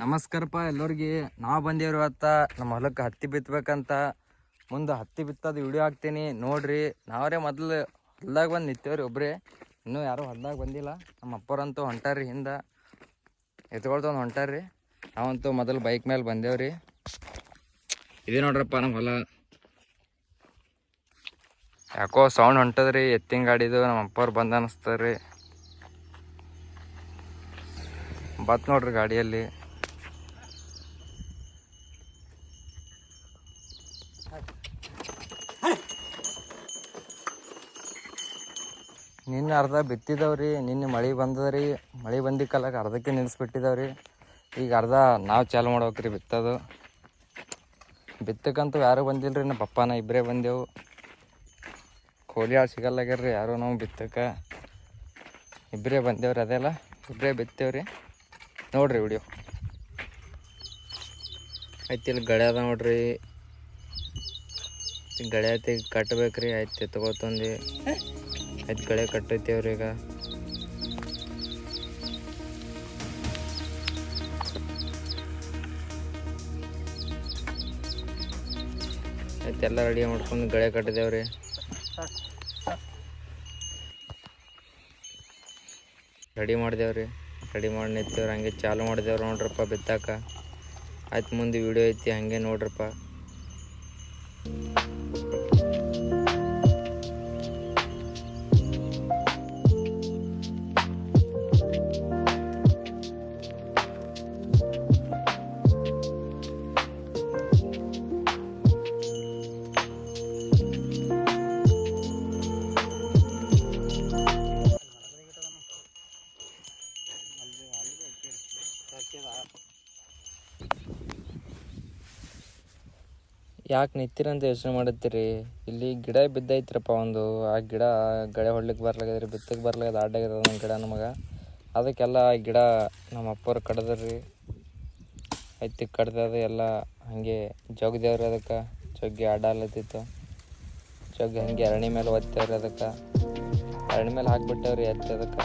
ನಮಸ್ಕಾರಪ್ಪ ಎಲ್ಲರಿಗೆ. ನಾವು ಬಂದೇವ್ರಿ ಇವತ್ತ ನಮ್ಮ ಹೊಲಕ್ಕೆ ಹತ್ತಿ ಬಿತ್ತಬೇಕಂತ ಮುಂದೆ ಹತ್ತಿ ಬಿತ್ತದು ವಿಡಿಯೋ ಹಾಕ್ತೀನಿ. ನೋಡ್ರಿ, ನಾವರೇ ಮೊದಲು ಹೊಲ್ದಾಗ ಬಂದು ನಿಂತೇವ್ರಿ ಒಬ್ಬರೇ ಇನ್ನೂ ಯಾರೂ ಹೊಲ್ದಾಗ ಬಂದಿಲ್ಲ. ನಮ್ಮ ಅಪ್ಪರಂತೂ ಹೊಂಟಾರ್ರಿ ಹಿಂದೆ. ಎತ್ಕೊಳ್ತೊಂದು ಹೊಂಟಾರ್ರಿ. ನಾವಂತೂ ಮೊದಲು ಬೈಕ್ ಮೇಲೆ ಬಂದೇವ್ರಿ. ಇದೇ ನೋಡ್ರಪ್ಪ ನಮ್ಮ ಹೊಲ. ಯಾಕೋ ಸೌಂಡ್ ಹೊಂಟದ್ರಿ. ಎತ್ತಿನ ಗಾಡಿದು ನಮ್ಮ ಅಪ್ಪವ್ರು ಬಂದ ಅನ್ನಿಸ್ತಾರ್ರಿ ಬತ್ ನೋಡ್ರಿ ಗಾಡಿಯಲ್ಲಿ. ನಿನ್ನೆ ಅರ್ಧ ಬಿತ್ತಿದವ್ರಿ, ನಿನ್ನೆ ಮಳೆ ಬಂದದ್ರಿ. ಮಳೆ ಕಾಲಕ್ಕೆ ಅರ್ಧಕ್ಕೆ ನಿಲ್ಲಿಸ್ಬಿಟ್ಟಿದವ್ರಿ ಈಗ ಅರ್ಧ ನಾವು ಚಾಲು ಮಾಡ್ಬೇಕ್ರಿ ಬಿತ್ತದು. ಬಿತ್ತಕ್ಕಂತೂ ಯಾರೂ ಬಂದಿಲ್ರಿ, ನಮ್ಮ ಪಪ್ಪನ ಇಬ್ಬರೇ ಬಂದೆವು. ಕೋಲಿ ಆಳು ಸಿಗಲ್ಲಾಗ್ಯಾರ್ರಿ ಯಾರು ನಾವು ಬಿತ್ತಕ್ಕೆ ಇಬ್ಬರೇ ಬಂದೇವ್ರಿ ಅದೆಲ್ಲ ಇಬ್ಬರೇ ಬಿತ್ತೇವ್ರಿ. ನೋಡ್ರಿ ವಿಡಿಯೋ. ಆಯ್ತು ಇಲ್ಲಿ ಗಳೆ ಅದ ನೋಡ್ರಿ. ಗಳೆ ಆಯ್ತು ತಗೋತಂದು ಆಯ್ತು ಗಳೆ ಕಟ್ಟೈತೇವ್ರಿ ಈಗ. ಎಲ್ಲ ರೆಡಿ ಮಾಡ್ಕೊಂಡು ಗಳೆ ಕಟ್ಟಿದೇವ್ರಿ. ರೆಡಿ ಮಾಡಿದೇವ್ರಿ. ರೆಡಿ ಮಾಡಿ ನಿಂತೇವ್ರಿ, ಹಂಗೆ ಚಾಲು ಮಾಡಿದೇವ್ರಿ ನೋಡ್ರಪ್ಪ ಬಿತ್ತಾಕ. ಆಯ್ತು ಮುಂದೆ ವಿಡಿಯೋ ಐತಿ, ಹಂಗೆ ನೋಡ್ರಪ್ಪ. ಯಾಕೆ ನಿಂತಿರಂತ ಯೋಚನೆ ಮಾಡುತ್ತೀರಿ ಇಲ್ಲಿ ಗಿಡ ಬಿದ್ದೈತ್ರಪ್ಪ ಒಂದು. ಆ ಗಿಡ ಗಳೆ ಹೊಡ್ಲಿಕ್ಕೆ ಬರ್ಲಾಗದ್ರಿ ಬಿತ್ತಕ್ಕೆ ಬರ್ಲಾಗದ ಅಡ್ಡಾಗ್ಯದ ಒಂದು ಗಿಡ ನಮಗೆ. ಅದಕ್ಕೆಲ್ಲ ಆ ಗಿಡ ನಮ್ಮ ಅಪ್ಪವ್ರು ಕಡ್ದ್ರಿ. ಐತಿ ಕಡ್ದದ ಎಲ್ಲ ಹಾಗೆ ಜೋಗ್ದೇವ್ರಿ ಅದಕ್ಕೆ. ಜೊಗ್ಗೆ ಅಡ್ಡಲತ್ತಿತ್ತು ಜೊಗ್ಗೆ ಹಂಗೆ ಅರಣಿ ಮೇಲೆ ಒತ್ತೇವ್ರಿ ಅದಕ್ಕೆ. ಅರಣಿ ಮೇಲೆ ಹಾಕ್ಬಿಟ್ಟೇವ್ರಿ ಎತ್ತಿ ಅದಕ್ಕೆ.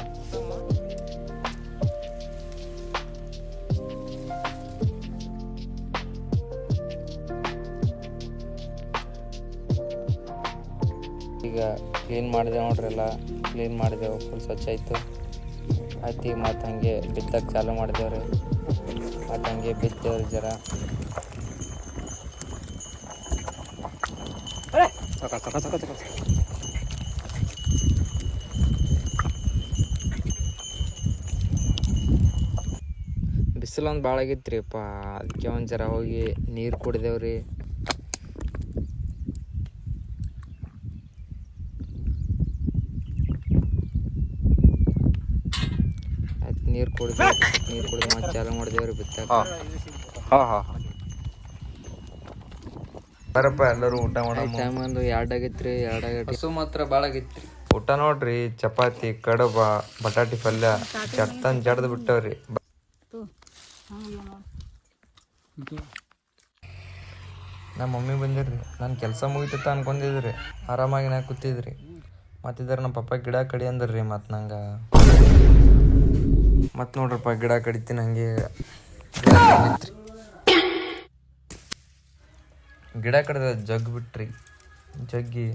ಈಗ ಕ್ಲೀನ್ ಮಾಡಿದೆವು ನೋಡ್ರಿ ಎಲ್ಲ. ಕ್ಲೀನ್ ಮಾಡಿದೆವು ಫುಲ್ ಸ್ವಚ್ಛ ಆಯಿತು. ಆಯ್ತು ಈಗ ಮತ್ತು ಹಂಗೆ ಬಿತ್ತಕ್ಕೆ ಚಾಲು ಮಾಡಿದೇವ್ರಿ. ಮತ್ತು ಹಂಗೆ ಬಿತ್ತೇವ್ರಿ ಜರ. ಬಿಸಿಲೊಂದು ಭಾಳ ಆಗಿತ್ತು ರೀ ಅದಕ್ಕೆ ಒಂದು ಜರ ಹೋಗಿ ನೀರು ಕುಡ್ದೇವ್ರಿ ಆಯ್ತು ನೀರು ಕುಡ್ದು ನೀರು ಕುಡ್ದು ಮತ್ತೆ ಚಾಲು ಮಾಡಿದೇವ್ರಿ ಬಿತ್ತಾಕ. ಹಾಂ. ಹಾಂ ಬರಪ್ಪ ಎಲ್ಲರೂ ಊಟ ಮಾಡೋ ಟೈಮ್ ಒಂದು ಎರಡು ಆಗೈತ್ರಿ ಎರಡು ಆಗೈತಿ ಹಸು ಮಾತ್ರ ಭಾಳ ಆಗೈತ್ರಿ. ಊಟ ನೋಡ್ರಿ ಚಪಾತಿ ಕಡುಬ ಬಟಾಟಿ ಪಲ್ಯ ಜಡ್ತನ್ ಜಡ್ದು ಬಿಟ್ಟವ್ರಿ. ನಮ್ಮ ಮಮ್ಮಿ ಬಂದಿರ್ರಿ ನಾನು ಕೆಲಸ ಮುಗಿತಿತ್ತ ಅನ್ಕೊಂಡಿದ್ರಿ ಆರಾಮಾಗಿ ನಾ ಕೂತಿದ್ರಿ. ಮತ್ತಿದ್ರ ನಮ್ಮ ಪಪ್ಪ ಗಿಡ ಕಡಿ ಅಂದ್ರಿ ಮತ್ತು ನಂಗೆ. ಮತ್ತು ನೋಡ್ರಪ್ಪ ಗಿಡ ಕಡಿತೀನಿ ಹಂಗೆ. ಗಿಡ. ಕಡ್ದ ಜಗ್ ಬಿಟ್ರಿ. ಜಗ್ಗಿ.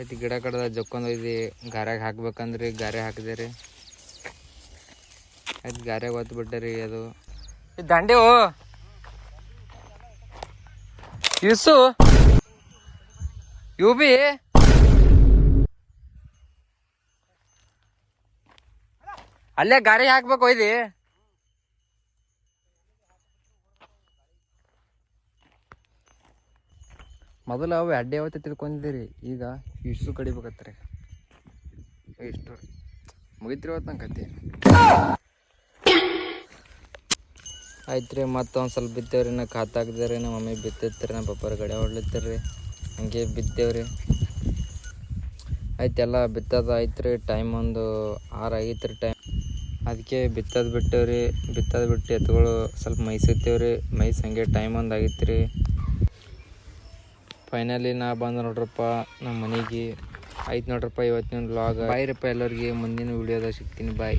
ಐತಿ ಗಿಡ ಕಡ್ದ ಜಕ್ಕೊಂಡ್ ಒಯ್ದು ಗಾರ್ಯಾಗ ಹಾಕ್ಬೇಕಂದ್ರಿ ಗಾರೆ ಹಾಕಿದೆ ರೀ. ಆಯ್ತು, ಗಾರ್ಯಾಗ ಒತ್ತು ರೀ ಅದು. ದಂಡೆ ಇಸು ಇವು ಬಿ ಅಲ್ಲೇ ಗಾರಿ ಹಾಕ್ಬೇಕು ಒಯ್ದಿ. ಮೊದಲು ಅವು ಅಡ್ಡೆ ಯಾವತ್ತೆ ತಿಳ್ಕೊಂಡಿದ್ದೀರಿ. ಈಗ ಇಷ್ಟು ಕಡಿಬೇಕತ್ರಿ. ಇಷ್ಟು. ಮುಗಿತ್ರಿ ಇವತ್ತು ನಂಗೆ ಕತೆ ಆಯ್ತು ರೀ ಮತ್ತೊಂದು ಸ್ವಲ್ಪ ಬಿತ್ತೇವ್ರಿ ನಾ ಖಾತ ಹಾಕ್ದೇವ್ರಿ ನಮ್ಮ ಮಮ್ಮಿ ಬಿತ್ತಿತ್ರಿ ನಮ್ಮ ಪಪ್ಪರ ಗಡೆ ಹೊಡ್ಲಿತ್ತರಿ ಹಂಗೆ ಬಿತ್ತೇವ್ರಿ ಆಯ್ತು, ಎಲ್ಲ ಬಿತ್ತದ ಆಯ್ತು ರೀ ಟೈಮ್ ಒಂದು ಆರು ಆಗೈತೆ ರೀ ಟೈಮ್ ಅದಕ್ಕೆ ಬಿತ್ತದ ಬಿಟ್ಟೇವ್ರಿ, ಬಿತ್ತದ ಬಿಟ್ಟು ಎತ್ತುಗಳು ಸ್ವಲ್ಪ ಮೈಸತ್ತೇವ್ರಿ, ಮೈಸ್ ಹಂಗೆ ಟೈಮ್ ಒಂದು ಆಗಿತ್ತು ರೀ ಫೈನಲಿ ನಾ ಬಂದು ನೋಡ್ರಪ್ಪ ನಮ್ಮ ಮನೆಗೆ. ಆಯ್ತು ನೋಡ್ರಪ್ಪ, ಇವತ್ತಿನ ವ್ಲಾಗ್ ಬಾಯ್ರಪ್ಪ ಎಲ್ಲರಿಗೆ, ಮುಂದಿನ ವೀಡಿಯೋದಾಗ ಸಿಗ್ತೀನಿ ಬಾಯ್